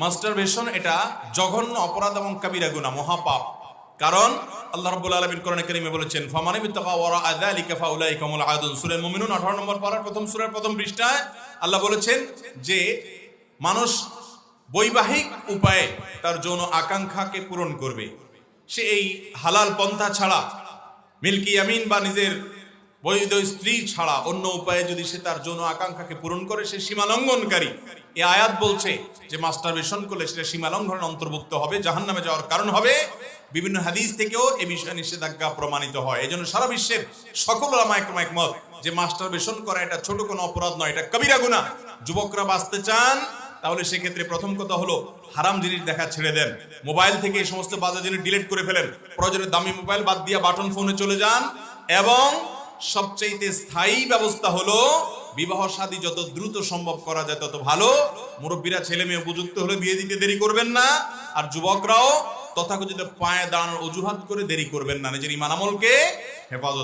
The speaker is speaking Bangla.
মাস্টারবেশন এটা জঘন্য অপরাধ এবং কাবিরা গুনাহ, মহাপাপ। কারণ আল্লাহ রাব্বুল আলামিন কোরআনে কারীমে বলেছেন, ফামানি বিত্তাকা ওয়ারা আযালিকা ফাউলাইকা হুমুল আদুন। সূরা মুমিনুন 18 নম্বর পারার প্রথম সূরার প্রথম পৃষ্ঠায় আল্লাহ বলেছেন যে, মানুষ বৈবাহিক উপায়ে তার যৌন আকাঙ্ক্ষাকে পূরণ করবে। সে এই হালাল পন্থা ছাড়া মিল্কি আমিন বা নিজের বৈধ স্ত্রী ছাড়া অন্য উপায়ে যদি সে তার যৌন আকাঙ্ক্ষাকে পূরণ করে, সে সীমা লঙ্ঘনকারী এ আয়াত বলছে যে মাস্টারবেশন করলে সেটা সীমা লঙ্ঘনের অন্তর্ভুক্ত হবে, জাহান্নামে যাওয়ার কারণ হবে। বিভিন্ন হাদিস থেকেও এ বিষয়ে নিষেধাজ্ঞা প্রমাণিত হয়। এই জন্য সারা বিশ্বের সকল একমত যে মাস্টারবেশন করা এটা ছোট কোনো অপরাধ নয়, এটা কবিরা গুনাহ। যুবকরা বাঁচতে চান, তাহলে সেক্ষেত্রে প্রথম কথা হলো হারাম জিনিস দেখা ছেড়ে দেন। মোবাইল থেকে এই সমস্ত বাজে জিনিস ডিলিট করে ফেলেন। প্রয়োজনে দামি মোবাইল বাদ দিয়ে বাটন ফোনে চলে যান এবং সবচেয়ে স্থায়ী ব্যবস্থা হলো বিবাহ শাদী যত দ্রুত সম্ভব করা যায় তত ভালো। মুরব্বীরা ছেলে মেয়ে উপযুক্ত হলে বিয়ে দিতে দেরি করবেন না। আর যুবকরাও তথাকথিত পায়ে দাঁড়ানোর অজুহাত করে দেরি করবেন না। নিজের ইমান আমলকে হেফাজত